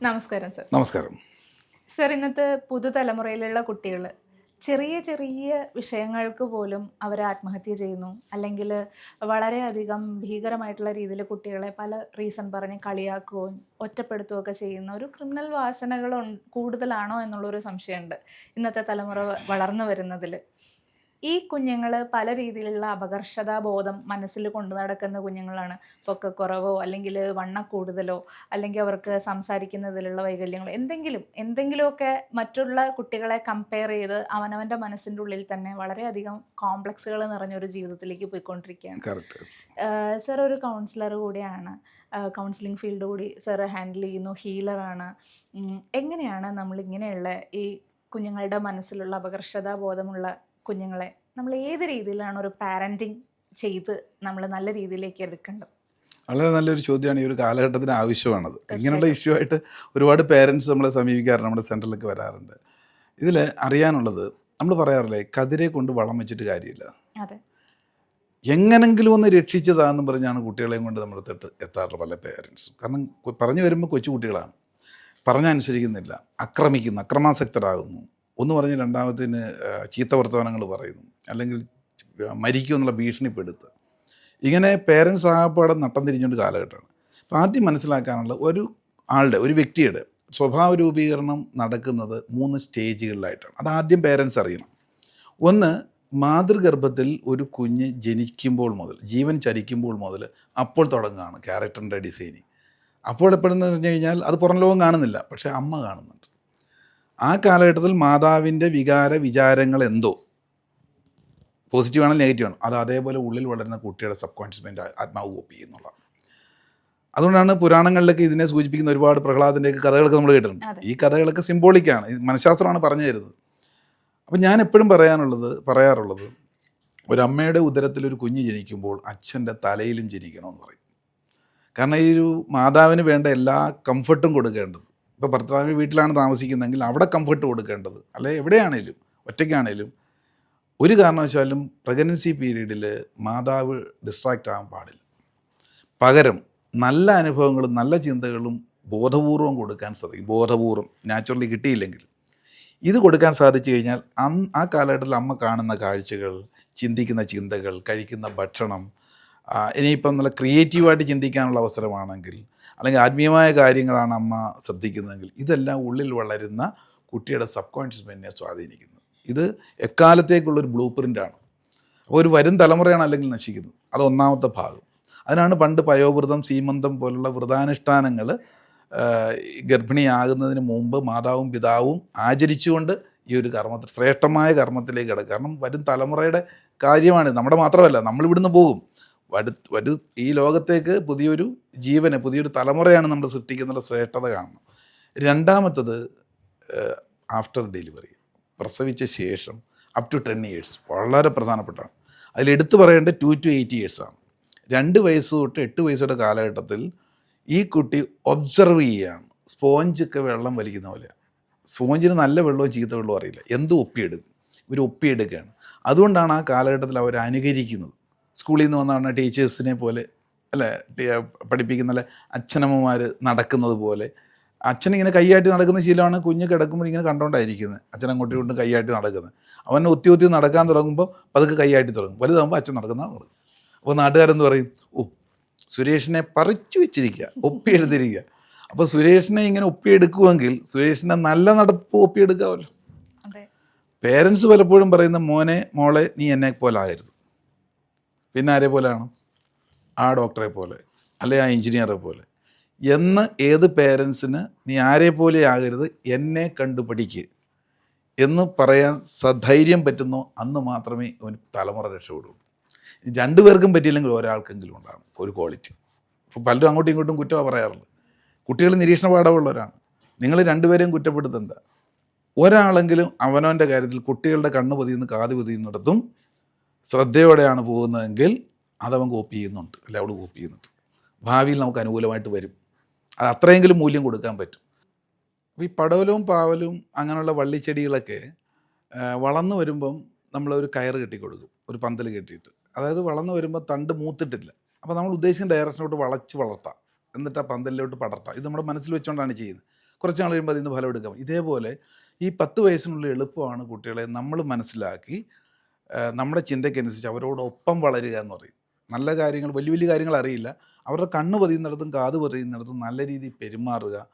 നമസ്കാരം സർ. നമസ്കാരം. സർ ഇന്നത്തെ പുതുതലമുറയിലുള്ള കുട്ടികൾ ചെറിയ ചെറിയ വിഷയങ്ങൾക്ക് പോലും അവർ ആത്മഹത്യ ചെയ്യുന്നു. അല്ലെങ്കിൽ വളരെയധികം ഭീകരമായിട്ടുള്ള രീതിയിൽ കുട്ടികളെ പല റീസൺ പറഞ്ഞ് കളിയാക്കുകയും ഒറ്റപ്പെടുത്തുകയും ഒക്കെ ചെയ്യുന്ന ഒരു ക്രിമിനൽ വാസനകൾ കൂടുതലാണോ എന്നുള്ളൊരു സംശയമുണ്ട് ഇന്നത്തെ തലമുറ വളർന്നു വരുന്നതിൽ ഈ കുഞ്ഞുങ്ങൾ പല രീതിയിലുള്ള അപകർഷതാബോധം മനസ്സിൽ കൊണ്ടു നടക്കുന്ന കുഞ്ഞുങ്ങളാണ്. പൊക്കക്കുറവോ അല്ലെങ്കിൽ വണ്ണ കൂടുതലോ അല്ലെങ്കിൽ അവർക്ക് സംസാരിക്കുന്നതിലുള്ള വൈകല്യങ്ങളോ എന്തെങ്കിലും എന്തെങ്കിലുമൊക്കെ മറ്റുള്ള കുട്ടികളെ കമ്പയർ ചെയ്ത് അവനവന്റെ മനസ്സിന്റെ ഉള്ളിൽ തന്നെ വളരെയധികം കോംപ്ലക്സുകൾ നിറഞ്ഞൊരു ജീവിതത്തിലേക്ക് പോയിക്കൊണ്ടിരിക്കുകയാണ്. സർ ഒരു കൗൺസിലർ കൂടിയാണ്. കൗൺസിലിംഗ് ഫീൽഡ് കൂടി സർ ഹാൻഡിൽ ചെയ്യുന്നു. ഹീലറാണ് എങ്ങനെയാണ് നമ്മൾ ഇങ്ങനെയുള്ള ഈ കുഞ്ഞുങ്ങളുടെ മനസ്സിലുള്ള അപകർഷതാ ബോധമുള്ള കുഞ്ഞുങ്ങളെ നമ്മൾ ഏത് രീതിയിലാണ് ഒരു പാരന്റിങ് ചെയ്ത് നമ്മൾ നല്ല രീതിയിലേക്ക് എടുക്കേണ്ടത്? വളരെ നല്ലൊരു ചോദ്യമാണ് ഈ ഒരു കാലഘട്ടത്തിന് ആവശ്യമാണത്. ഇങ്ങനെയുള്ള ഇഷ്യൂ ആയിട്ട് ഒരുപാട് പേരൻസ് നമ്മളെ സമീപിക്കാറുണ്ട് നമ്മുടെ സെന്ററിലൊക്കെ വരാറുണ്ട്. ഇതിൽ അറിയാനുള്ളത് നമ്മൾ പറയാറില്ലേ കതിരെ കൊണ്ട് വളം വെച്ചിട്ട് കാര്യമില്ല. അതെ. എങ്ങനെങ്കിലും ഒന്ന് രക്ഷിച്ചതാണെന്ന് പറഞ്ഞാണ് കുട്ടികളെയും കൊണ്ട് നമ്മുടെ തൊട്ട് എത്താറുള്ള പല പേരൻസും കാരണം പറഞ്ഞു വരുമ്പോൾ കൊച്ചു കുട്ടികളാണ് പറഞ്ഞനുസരിക്കുന്നില്ല ആക്രമിക്കുന്നു അക്രമാസക്തരാകുന്നു. ഒന്ന് പറഞ്ഞ് രണ്ടാമത്തിന് ചീത്ത വർത്തമാനങ്ങൾ പറയുന്നു. അല്ലെങ്കിൽ മരിക്കും എന്നുള്ള ഭീഷണിപ്പെടുത്ത്. ഇങ്ങനെ പേരൻസ് ആകപ്പാടെ നട്ടം തിരിഞ്ഞുകൊണ്ട് കാലഘട്ടമാണ്. അപ്പോൾ ആദ്യം മനസ്സിലാക്കാനുള്ള ഒരു ആളുടെ ഒരു വ്യക്തിയുടെ സ്വഭാവ രൂപീകരണം നടക്കുന്നത് മൂന്ന് സ്റ്റേജുകളിലായിട്ടാണ്. അത് ആദ്യം പേരൻസ് അറിയണം. ഒന്ന് മാതൃഗർഭത്തിൽ ഒരു കുഞ്ഞ് ജനിക്കുമ്പോൾ മുതൽ ജീവൻ ചരിക്കുമ്പോൾ മുതൽ അപ്പോൾ തുടങ്ങുകയാണ് ക്യാരക്ടറിന്റെ ഡിസൈനിങ് അപ്പോൾ എപ്പോഴെന്ന് പറഞ്ഞു കഴിഞ്ഞാൽ അത് പുറം ലോകം കാണുന്നില്ല പക്ഷേ അമ്മ കാണുന്നുണ്ട്. ആ കാലഘട്ടത്തിൽ മാതാവിന്റെ വികാര വിചാരങ്ങൾ എന്തോ? പോസിറ്റീവ് ആണോ നെഗറ്റീവ് ആണോ? അത് അതേപോലെ ഉള്ളിൽ വളരുന്ന കുട്ടിയുടെ സബ് കോൺഷ്യസ് മൈൻഡ് ആത്മാവ് കോപ്പി ചെയ്യുന്നുള്ളതാണ് അതുകൊണ്ടാണ് പുരാണങ്ങളിലൊക്കെ ഇതിനെ സൂചിപ്പിക്കുന്ന ഒരുപാട് പ്രഹ്ലാദിന്റെയൊക്കെ കഥകളൊക്കെ നമ്മൾ കേട്ടിട്ടുണ്ട്. ഈ കഥകളൊക്കെ സിംബോളിക്കാണ് മനഃശാസ്ത്രമാണ് പറഞ്ഞു തരുന്നത്. അപ്പം ഞാൻ എപ്പോഴും പറയാനുള്ളത് പറയാറുള്ളത് ഒരമ്മയുടെ ഉദരത്തിൽ ഒരു കുഞ്ഞ് ജനിക്കുമ്പോൾ അച്ഛന്റെ തലയിലും ജനിക്കണമെന്ന് പറയും. കാരണം ഈ ഒരു മാതാവിന് വേണ്ട എല്ലാ കംഫർട്ടും കൊടുക്കേണ്ടത് ഇപ്പോൾ ഭർത്താവ് വീട്ടിലാണ് താമസിക്കുന്നതെങ്കിൽ അവിടെ കംഫർട്ട് കൊടുക്കേണ്ടത്. അല്ലെ? എവിടെയാണേലും ഒറ്റയ്ക്കാണേലും. ഒരു കാരണവശാലും പ്രഗ്നൻസി പീരീഡിൽ മാതാവ് ഡിസ്ട്രാക്റ്റ് ആകാൻ പാടില്ല. പകരം നല്ല അനുഭവങ്ങളും നല്ല ചിന്തകളും ബോധപൂർവം കൊടുക്കാൻ സാധിക്കും. ബോധപൂർവം നാച്ചുറലി കിട്ടിയില്ലെങ്കിൽ. ഇത് കൊടുക്കാൻ സാധിച്ചു കഴിഞ്ഞാൽ അന്ന് ആ കാലഘട്ടത്തിൽ അമ്മ കാണുന്ന കാഴ്ചകൾ ചിന്തിക്കുന്ന ചിന്തകൾ കഴിക്കുന്ന ഭക്ഷണം ഇനിയിപ്പം നല്ല ക്രിയേറ്റീവായിട്ട് ചിന്തിക്കാനുള്ള അവസരമാണെങ്കിൽ അല്ലെങ്കിൽ ആത്മീയമായ കാര്യങ്ങളാണ് അമ്മ ശ്രദ്ധിക്കുന്നതെങ്കിൽ ഇതെല്ലാം ഉള്ളിൽ വളരുന്ന കുട്ടിയുടെ സബ് കോൺഷ്യസ് മൈൻഡിനെ സ്വാധീനിക്കുന്നത് ഇത് എക്കാലത്തേക്കുള്ളൊരു ബ്ലൂ പ്രിന്റാണ് അപ്പോൾ ഒരു വരും തലമുറയാണ് അല്ലെങ്കിൽ നശിക്കുന്നത് അത് ഒന്നാമത്തെ ഭാഗം. അതിനാണ് പണ്ട് പയോവ്രതം സീമന്തം പോലുള്ള വ്രതാനുഷ്ഠാനങ്ങൾ ഗർഭിണിയാകുന്നതിന് മുമ്പ് മാതാവും പിതാവും ആചരിച്ചുകൊണ്ട് ഈ ഒരു കർമ്മത്തിൽ ശ്രേഷ്ഠമായ കർമ്മത്തിലേക്ക് കിടക്കുക. കാരണം വരും തലമുറയുടെ കാര്യമാണ് നമ്മുടെ മാത്രമല്ല നമ്മൾ ഇവിടുന്ന് പോകും. വരു വരു ഈ ലോകത്തേക്ക് പുതിയൊരു ജീവനെ പുതിയൊരു തലമുറയാണ് നമ്മൾ സൃഷ്ടിക്കുന്ന ശ്രേഷ്ഠത കാണണം രണ്ടാമത്തത് ആഫ്റ്റർ ഡെലിവറി പ്രസവിച്ച ശേഷം അപ് ടു ടെൻ ഇയേഴ്സ് വളരെ പ്രധാനപ്പെട്ടാണ് അതിലെടുത്തു പറയേണ്ട ടു ടു എയ്റ്റ് ഇയേഴ്സാണ് രണ്ട് വയസ്സ് തൊട്ട് എട്ട് വയസ്സുടെ കാലഘട്ടത്തിൽ ഈ കുട്ടി ഒബ്സർവ് ചെയ്യുകയാണ് സ്പോഞ്ചൊക്കെ വെള്ളം വലിക്കുന്ന പോലെ സ്പോഞ്ചിന് നല്ല വെള്ളവും ചീത്ത വെള്ളവും അറിയില്ല. എന്ത് ഒപ്പിയെടുക്കും? ഇവർ ഒപ്പിയെടുക്കുകയാണ്. അതുകൊണ്ടാണ് ആ കാലഘട്ടത്തിൽ അവർ അനുകരിക്കുന്നത്. സ്കൂളിൽ നിന്ന് വന്നാണ് ടീച്ചേഴ്സിനെ പോലെ അല്ലേ പഠിപ്പിക്കുന്ന അല്ലെ അച്ഛനമ്മമാർ നടക്കുന്നത് പോലെ. അച്ഛനിങ്ങനെ കൈയാട്ടി നടക്കുന്ന ശീലമാണ് കുഞ്ഞ് കിടക്കുമ്പോൾ ഇങ്ങനെ കണ്ടോണ്ടായിരിക്കുന്നത് അച്ഛൻ അങ്ങോട്ടും ഇങ്ങോട്ടും കൈയാട്ടി നടക്കുന്നത് അവൻ ഒത്തി ഒത്തി നടക്കാൻ തുടങ്ങുമ്പോൾ പതുക്കെ കൈയാട്ടി തുടങ്ങും. വലുതാകുമ്പോൾ അച്ഛൻ നടക്കുന്ന തുടങ്ങും അപ്പോൾ നാട്ടുകാരെന്ന് പറയും? ഓ സുരേഷിനെ പറിച്ചു വെച്ചിരിക്കുക ഒപ്പിയെടുത്തിരിക്കുക അപ്പോൾ സുരേഷിനെ ഇങ്ങനെ ഒപ്പിയെടുക്കുമെങ്കിൽ സുരേഷിന്റെ നല്ല നടപ്പ് ഒപ്പിയെടുക്കാമല്ലോ പേരൻസ് പലപ്പോഴും പറയുന്ന മോനെ മോളെ നീ എന്നെ പോലെ ആകരുത്. പിന്നെ ആരെ പോലെയാണ്? ആ ഡോക്ടറെ പോലെ അല്ലെ ആ എഞ്ചിനീയറെ പോലെ. എന്ന് ഏത് പേരൻസിന് നീ ആരെ പോലെ ആകരുത് എന്നെ കണ്ടു പഠിക്ക് എന്ന് പറയാൻ സധൈര്യം പറ്റുന്നോ അന്ന് മാത്രമേ അവന് തലമുറ രക്ഷപ്പെടുള്ളൂ. രണ്ടുപേർക്കും പറ്റിയില്ലെങ്കിൽ ഒരാൾക്കെങ്കിലും ഉണ്ടാകും ഒരു ക്വാളിറ്റി അപ്പോൾ പലരും അങ്ങോട്ടും ഇങ്ങോട്ടും കുറ്റമാണ് പറയാറുള്ളത്. കുട്ടികൾ നിരീക്ഷണ പാഠമുള്ളവരാണ്. നിങ്ങൾ രണ്ടുപേരെയും കുറ്റപ്പെടുത്തണ്ട. ഒരാളെങ്കിലും അവനവന്റെ കാര്യത്തിൽ കുട്ടികളുടെ കണ്ണ് പതിയുന്ന കാത് പതിയുന്നിടത്തും ശ്രദ്ധയോടെയാണ് പോകുന്നതെങ്കിൽ അതവൻ കോപ്പി ചെയ്യുന്നുണ്ട്. അല്ലെ അവൾ കോപ്പി ചെയ്യുന്നുണ്ട്. ഭാവിയിൽ നമുക്ക് അനുകൂലമായിട്ട് വരും. അത് അത്രയെങ്കിലും മൂല്യം കൊടുക്കാൻ പറ്റും. അപ്പോൾ ഈ പടവലവും പാവലും അങ്ങനെയുള്ള വള്ളിച്ചെടികളൊക്കെ വളർന്നു വരുമ്പം നമ്മളൊരു കയറ് കെട്ടിക്കൊടുക്കും. ഒരു പന്തൽ കെട്ടിയിട്ട്. അതായത് വളർന്നു വരുമ്പോൾ തണ്ട് മൂത്തിട്ടില്ല. അപ്പോൾ നമ്മൾ ഉദ്ദേശിക്കുന്ന ഡയറക്ഷനോട്ട് വളച്ച് വളർത്താം. എന്നിട്ട് ആ പന്തലിലോട്ട് പടർത്താം. ഇത് നമ്മുടെ മനസ്സിൽ വെച്ചുകൊണ്ടാണ് ചെയ്യുന്നത്. കുറച്ച് നാൾ കഴിയുമ്പോൾ അതിൽ നിന്ന് ഫലം എടുക്കാം ഇതേപോലെ ഈ പത്ത് വയസ്സിനുള്ള എളുപ്പമാണ് കുട്ടികളെ നമ്മൾ മനസ്സിലാക്കി നമ്മുടെ ചിന്തയ്ക്കനുസരിച്ച് അവരോടൊപ്പം വളരുക എന്ന് പറയും. നല്ല കാര്യങ്ങൾ വലിയ വലിയ കാര്യങ്ങൾ അറിയില്ല. അവരുടെ കണ്ണ് പതിയുന്നിടത്തും കാത് പതിയുന്നിടത്തും നല്ല രീതിയിൽ പെരുമാറുക.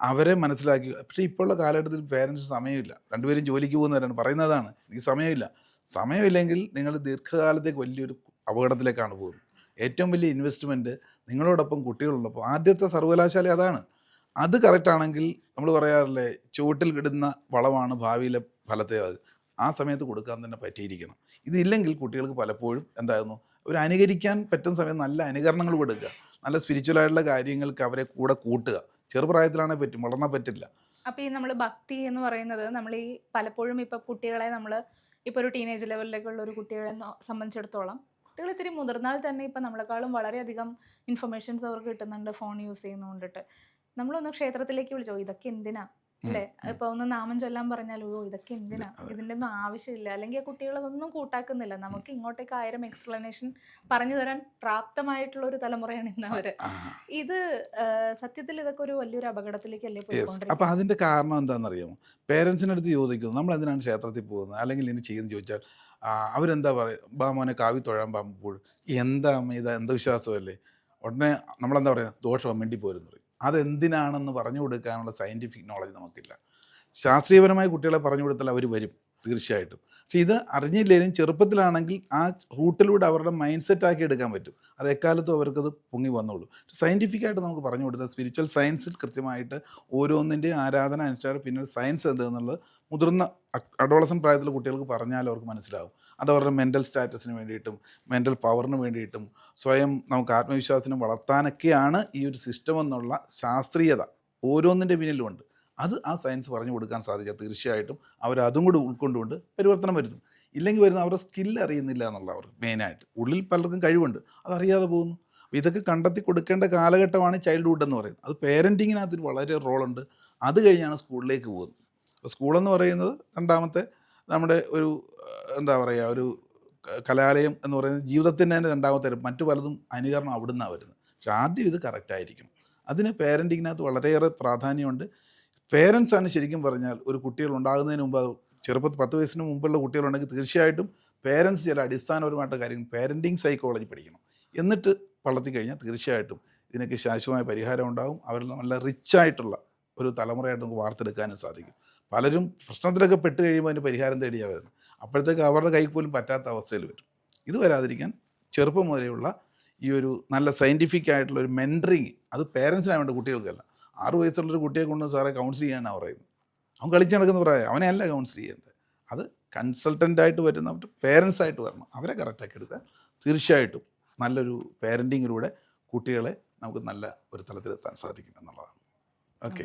അവരെ മനസ്സിലാക്കി പക്ഷേ ഇപ്പോഴുള്ള കാലഘട്ടത്തിൽ പേരൻസ് സമയമില്ല. രണ്ടുപേരും ജോലിക്ക് പോകുന്നവരാണ്. പറയുന്നതാണ് എനിക്ക് സമയമില്ല. സമയമില്ലെങ്കിൽ നിങ്ങൾ ദീർഘകാലത്തേക്ക് വലിയൊരു അപകടത്തിലേക്കാണ് പോകുന്നത്. ഏറ്റവും വലിയ ഇൻവെസ്റ്റ്മെന്റ് നിങ്ങളോടൊപ്പം കുട്ടികളുള്ളപ്പോൾ ആദ്യത്തെ സർവകലാശാല അതാണ്. അത് കറക്റ്റാണെങ്കിൽ നമ്മൾ പറയാറില്ലേ ചുവട്ടിൽ കിടുന്ന വളമാണ് ഭാവിയിലെ ഫലത്തെ അത് ആ സമയത്ത് കൊടുക്കാൻ തന്നെ പറ്റിയിരിക്കണം. ഇതില്ലെങ്കിൽ കുട്ടികൾക്ക് പലപ്പോഴും എന്തായിരുന്നു? അവർ അനുകരിക്കാൻ പറ്റുന്ന സമയത്ത് നല്ല അനുകരണങ്ങൾ കൊടുക്കുക. നല്ല സ്പിരിച്വലായിട്ടുള്ള കാര്യങ്ങൾക്ക് അവരെ കൂടെ കൂട്ടുക. ചെറുപ്രായത്തിലാണെങ്കിൽ പറ്റും വളർന്നാൽ പറ്റില്ല. അപ്പോൾ ഈ നമ്മൾ ഭക്തി എന്ന് പറയുന്നത് നമ്മൾ ഈ പലപ്പോഴും ഇപ്പോൾ കുട്ടികളെ നമ്മൾ ഇപ്പോൾ ഒരു ടീനേജ് ലെവലിലേക്കുള്ള ഒരു കുട്ടികളെ സംബന്ധിച്ചിടത്തോളം കുട്ടികൾ ഇത്തിരി മുതിർന്നാൽ തന്നെ ഇപ്പം നമ്മളെക്കാളും വളരെയധികം ഇൻഫർമേഷൻസ് അവർക്ക് കിട്ടുന്നുണ്ട് ഫോൺ യൂസ് ചെയ്യുന്നതുകൊണ്ടിട്ട് നമ്മളൊന്ന് ക്ഷേത്രത്തിലേക്ക് വിളിച്ചോ? ഇതൊക്കെ എന്തിനാ? അല്ലേ? ഇപ്പൊ ഒന്ന് നാമം ചൊല്ലാൻ പറഞ്ഞാൽ ഓ ഇതൊക്കെ എന്തിനാ? ഇതിന്റെ ഒന്നും ആവശ്യമില്ല. അല്ലെങ്കിൽ ആ കുട്ടികൾ അതൊന്നും കൂട്ടാക്കുന്നില്ല. നമുക്ക് ഇങ്ങോട്ടേക്ക് ആയിരം എക്സ്പ്ലനേഷൻ പറഞ്ഞു തരാൻ പ്രാപ്തമായിട്ടുള്ള ഒരു തലമുറയാണ് ഇന്ന് അവർ. ഇത് സത്യത്തിൽ ഇതൊക്കെ ഒരു വലിയൊരു അപകടത്തിലേക്കല്ലേ അപ്പൊ അതിന്റെ കാരണം എന്താണെന്നറിയാമോ? പേരൻസിന്റെ അടുത്ത് ചോദിക്കുന്നു നമ്മൾ എന്തിനാണ് ക്ഷേത്രത്തിൽ പോകുന്നത്? അല്ലെങ്കിൽ ഇനി ചെയ്യുന്ന ചോദിച്ചാൽ അവരെന്താ പറയുക ബാ മോനെ കാവി തൊഴാൻ പോകുമ്പോൾ എന്താ അമ്മ ഇത് അന്ധവിശ്വാസമല്ലേ ഉടനെ നമ്മളെന്താ പറയുക ദോഷം മിണ്ടി പോരെന്ന് അതെന്തിനാണെന്ന് പറഞ്ഞു കൊടുക്കാനുള്ള സയന്റിഫിക് നോളജ് നമുക്കില്ല. ശാസ്ത്രീയപരമായ കുട്ടികളെ പറഞ്ഞു കൊടുത്താൽ അവർ വരും തീർച്ചയായിട്ടും. പക്ഷെ ഇത് അറിഞ്ഞില്ലെങ്കിലും ചെറുപ്പത്തിലാണെങ്കിൽ ആ റൂട്ടിലൂടെ അവരുടെ മൈൻഡ് സെറ്റ് ആക്കി എടുക്കാൻ പറ്റും. അത് എക്കാലത്തും അവർക്കത് പൊങ്ങി വന്നോളൂ. സയന്റിഫിക് ആയിട്ട് നമുക്ക് പറഞ്ഞു കൊടുത്താൽ സ്പിരിച്വൽ സയൻസിൽ കൃത്യമായിട്ട് ഓരോന്നിന്റെയും ആരാധന അനുസരിച്ച് പിന്നെ സയൻസ് എന്തെന്നുള്ളത് മുതിർന്ന അഡോളസം പ്രായത്തിലുള്ള കുട്ടികൾക്ക് പറഞ്ഞാൽ അവർക്ക് മനസ്സിലാവും. അത് അവരുടെ മെന്റൽ സ്റ്റാറ്റസിന് വേണ്ടിയിട്ടും മെന്റൽ പവറിന് വേണ്ടിയിട്ടും സ്വയം നമുക്ക് ആത്മവിശ്വാസത്തിന് വളർത്താനൊക്കെയാണ് ഈ ഒരു സിസ്റ്റം എന്നുള്ള ശാസ്ത്രീയത ഓരോന്നിന്റെ പിന്നിലുമുണ്ട്. അത് ആ സയൻസ് പറഞ്ഞു കൊടുക്കാൻ സാധിക്കുക തീർച്ചയായിട്ടും അവർ അതും കൂടി ഉൾക്കൊണ്ടുകൊണ്ട് പരിവർത്തനം വരുത്തും. ഇല്ലെങ്കിൽ വരുന്ന അവരുടെ സ്കില്ല് അറിയുന്നില്ല എന്നുള്ള അവർ മെയിനായിട്ട് ഉള്ളിൽ പലർക്കും കഴിവുണ്ട്. അതറിയാതെ പോകുന്നു. ഇതൊക്കെ കണ്ടെത്തി കൊടുക്കേണ്ട കാലഘട്ടമാണ് ചൈൽഡ്ഹുഡ് എന്ന് പറയുന്നത്. അത് പേരന്റിങ്ങിനകത്ത് ഒരു വളരെ റോളുണ്ട് അത് കഴിഞ്ഞാണ് സ്കൂളിലേക്ക് പോകുന്നത്. അപ്പോൾ സ്കൂളെന്ന് പറയുന്നത് രണ്ടാമത്തെ നമ്മുടെ ഒരു എന്താ പറയുക ഒരു കലാലയം എന്ന് പറയുന്നത് ജീവിതത്തിന്റെ തന്നെ രണ്ടാമത്തെ. മറ്റു പലതും അനുകരണം അവിടുന്നാണ് വരുന്നത്. പക്ഷെ ആദ്യം ഇത് കറക്റ്റായിരിക്കും അതിന് പേരന്റിങ്ങിനകത്ത് വളരെയേറെ പ്രാധാന്യമുണ്ട്. പേരൻസാണ് ശരിക്കും പറഞ്ഞാൽ ഒരു കുട്ടികൾ ഉണ്ടാകുന്നതിന് മുമ്പ് ചെറുപ്പത്തിൽ പത്ത് വയസ്സിന് മുമ്പുള്ള കുട്ടികളുണ്ടെങ്കിൽ തീർച്ചയായിട്ടും പേരൻസ് ചില അടിസ്ഥാനപരമായിട്ട് കാര്യങ്ങൾ പേരന്റിങ് സൈക്കോളജി പഠിക്കണം. എന്നിട്ട് വളർത്തി കഴിഞ്ഞാൽ തീർച്ചയായിട്ടും ഇതിനൊക്കെ ശാശ്വതമായ പരിഹാരം ഉണ്ടാകും. അവരിൽ നല്ല റിച്ചായിട്ടുള്ള ഒരു തലമുറയായിട്ട് നമുക്ക് വാർത്തെടുക്കാനും സാധിക്കും. പലരും പ്രശ്നത്തിലൊക്കെ പെട്ട് കഴിയുമ്പോൾ അതിന് പരിഹാരം തേടിയാണ് വരുന്നത് അപ്പോഴത്തേക്ക് അവരുടെ കൈക്ക് പോലും പറ്റാത്ത അവസ്ഥയിൽ വരും. ഇത് വരാതിരിക്കാൻ ചെറുപ്പം മുതലെയുള്ള ഈ ഒരു നല്ല സയന്റിഫിക് ആയിട്ടുള്ള ഒരു മെന്ററിങ് അത് പേരൻസിനാണ് വേണ്ട കുട്ടികൾക്കല്ല. ആറ് വയസ്സുള്ളൊരു കുട്ടിയെ കൊണ്ട് സാറേ കൗൺസിൽ ചെയ്യാനാണ് പറയുന്നത് അവൻ കളിച്ച് നടക്കുന്ന പറയാം അവനെ അല്ല കൗൺസിൽ ചെയ്യേണ്ടത്. അത് കൺസൾട്ടന്റായിട്ട് വരുന്ന പേരൻസ് ആയിട്ട് വരണം. അവരെ കറക്റ്റാക്കി എടുത്താൽ തീർച്ചയായിട്ടും നല്ലൊരു പേരന്റിങ്ങിലൂടെ കുട്ടികളെ നമുക്ക് നല്ല ഒരു തലത്തിലെത്താൻ സാധിക്കും എന്നുള്ളതാണ്. Okay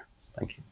Thank you.